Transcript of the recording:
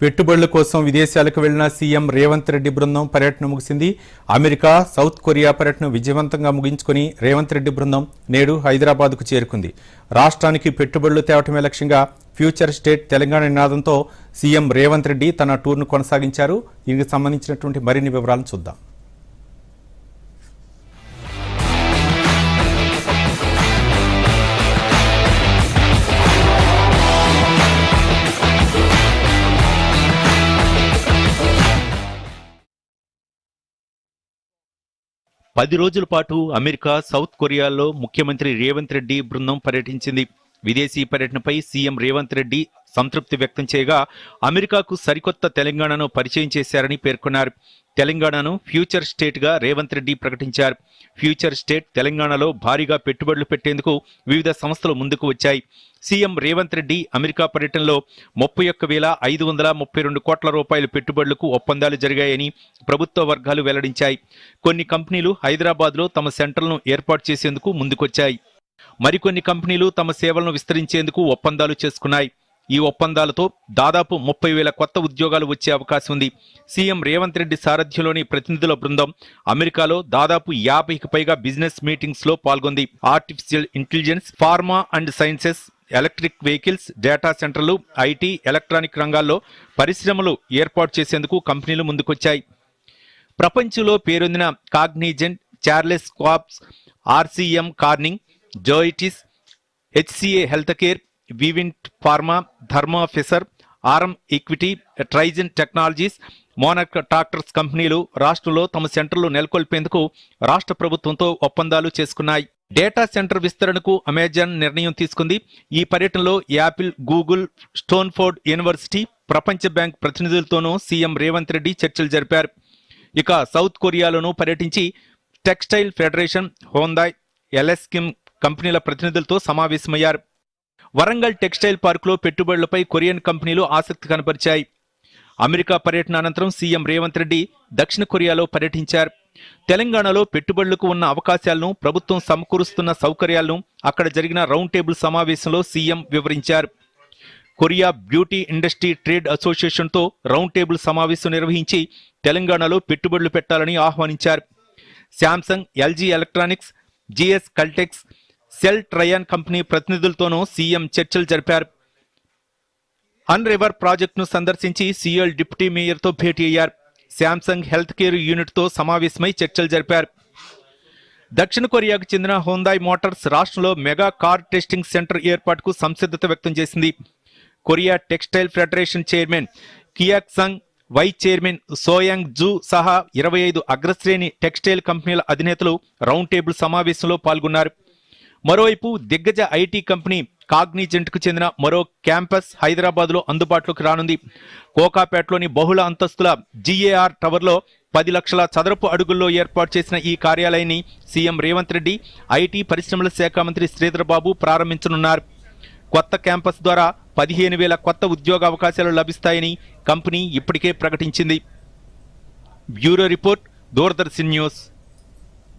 పెట్టుబడుల కోసం విదేశాలకు వెళ్ళిన సీఎం రేవంత్ రెడ్డి బృందం పర్యటన ముగిసింది. అమెరికా సౌత్ కొరియా పర్యటన విజయవంతంగా ముగించుకుని రేవంత్ రెడ్డి బృందం నేడు హైదరాబాద్కు చేరుకుంది. రాష్ట్రానికి పెట్టుబడులు తేవటమే లక్ష్యంగా ఫ్యూచర్ స్టేట్ తెలంగాణ నినాదంతో సీఎం రేవంత్ రెడ్డి తన టూర్ను కొనసాగించారు. దీనికి సంబంధించినటువంటి మరిన్ని వివరాలను చూద్దాం. పది రోజుల పాటు అమెరికా సౌత్ కొరియాలో ముఖ్యమంత్రి రేవంత్ రెడ్డి బృందం పర్యటించింది. విదేశీ పర్యటనపై సీఎం రేవంత్ రెడ్డి సంతృప్తి వ్యక్తం చేయగా అమెరికాకు సరికొత్త తెలంగాణను పరిచయం చేశారని పేర్కొన్నారు. తెలంగాణను ఫ్యూచర్ స్టేట్గా రేవంత్ రెడ్డి ప్రకటించారు. ఫ్యూచర్ స్టేట్ తెలంగాణలో భారీగా పెట్టుబడులు పెట్టేందుకు వివిధ సంస్థలు ముందుకు వచ్చాయి. సీఎం రేవంత్ రెడ్డి అమెరికా పర్యటనలో ముప్పై ఒక్క వేల ఐదు వందల ముప్పై రెండు కోట్ల రూపాయల పెట్టుబడులకు ఒప్పందాలు జరిగాయని ప్రభుత్వ వర్గాలు వెల్లడించాయి. కొన్ని కంపెనీలు హైదరాబాద్లో తమ సెంటర్లను ఏర్పాటు చేసేందుకు ముందుకొచ్చాయి. మరికొన్ని కంపెనీలు తమ సేవలను విస్తరించేందుకు ఒప్పందాలు చేసుకున్నాయి. ఈ ఒప్పందాలతో దాదాపు ముప్పై వేల కొత్త ఉద్యోగాలు వచ్చే అవకాశం ఉంది. సీఎం రేవంత్ రెడ్డి సారథ్యంలోని ప్రతినిధుల బృందం అమెరికాలో దాదాపు యాభైకి పైగా బిజినెస్ మీటింగ్స్లో పాల్గొంది. Artificial intelligence pharma and sciences electric vehicles data సెంటర్లు ఐటీ ఎలక్ట్రానిక్ రంగాల్లో పరిశ్రమలు ఏర్పాటు చేసేందుకు కంపెనీలు ముందుకొచ్చాయి. ప్రపంచంలో పేరొందిన Cognizant Charles క్వాప్స్ RCM Corning Zoetis HCA health care Vivint pharma ధర్మా ఫిసర్ ఆర్ఎం ఈక్విటీ ట్రైజన్ టెక్నాలజీస్ మోనక్ ట్రాక్టర్స్ కంపెనీలు రాష్ట్రంలో తమ సెంటర్లు నెలకొల్పేందుకు రాష్ట్ర ప్రభుత్వంతో ఒప్పందాలు చేసుకున్నాయి. డేటా సెంటర్ విస్తరణకు అమెజాన్ నిర్ణయం తీసుకుంది. ఈ పర్యటనలో యాపిల్ గూగుల్ స్టోన్ఫోర్డ్ యూనివర్సిటీ ప్రపంచ బ్యాంక్ ప్రతినిధులతోనూ సీఎం రేవంత్ రెడ్డి చర్చలు జరిపారు. ఇక సౌత్ కొరియాలోనూ పర్యటించి టెక్స్టైల్ ఫెడరేషన్ హోందాయ్ ఎల్ఎస్కిమ్ కంపెనీల ప్రతినిధులతో సమావేశమయ్యారు. వరంగల్ టెక్స్టైల్ పార్కులో పెట్టుబడులపై కొరియన్ కంపెనీలు ఆసక్తి కనపరిచాయి. అమెరికా పర్యటన అనంతరం సీఎం రేవంత్ రెడ్డి దక్షిణ కొరియాలో పర్యటించారు. తెలంగాణలో పెట్టుబడులకు ఉన్న అవకాశాలను ప్రభుత్వం సమకూరుస్తున్న సౌకర్యాలను అక్కడ జరిగిన రౌండ్ టేబుల్ సమావేశంలో సీఎం వివరించారు. కొరియా బ్యూటీ ఇండస్ట్రీ ట్రేడ్ అసోసియేషన్తో రౌండ్ టేబుల్ సమావేశం నిర్వహించి తెలంగాణలో పెట్టుబడులు పెట్టాలని ఆహ్వానించారు. Samsung LG electronics GS Caltex Celltrion company ప్రతినిధులతోనూ CM చర్చలు జరిపారు. అన్ రివర్ ప్రాజెక్టును సందర్శించి సీఎల్ డిప్యూటీ మేయర్తో భేటీ అయ్యారు. శాంసంగ్ హెల్త్ కేర్ యూనిట్తో సమావేశమై చర్చలు జరిపారు. దక్షిణ కొరియాకు చెందిన హోందాయ్ మోటార్స్ రాష్ట్రంలో మెగా కార్ టెస్టింగ్ సెంటర్ ఏర్పాటుకు సంసిద్ధత వ్యక్తం చేసింది. Korea textile federation chairman Kihak Sung vice chairman Soyoung Joo సహా ఇరవై ఐదు అగ్రశ్రేణి టెక్స్టైల్ కంపెనీల అధినేతలు రౌండ్ టేబుల్ సమావేశంలో పాల్గొన్నారు. మరోవైపు దిగ్గజ ఐటీ కంపెనీ కాగ్నిజెంట్కు చెందిన మరో క్యాంపస్ హైదరాబాద్లో అందుబాటులోకి రానుంది. కోకాపేటలోని బహుళ అంతస్తుల జిఏఆర్ టవర్లో పది లక్షల చదరపు అడుగుల్లో ఏర్పాటు చేసిన ఈ కార్యాలయాన్ని సీఎం రేవంత్ రెడ్డి ఐటీ పరిశ్రమల శాఖ మంత్రి శ్రీధర్ బాబు ప్రారంభించనున్నారు. కొత్త క్యాంపస్ ద్వారా పదిహేను వేల కొత్త ఉద్యోగ అవకాశాలు లభిస్తాయని కంపెనీ ఇప్పటికే ప్రకటించింది. Bureau report Doordarshan news.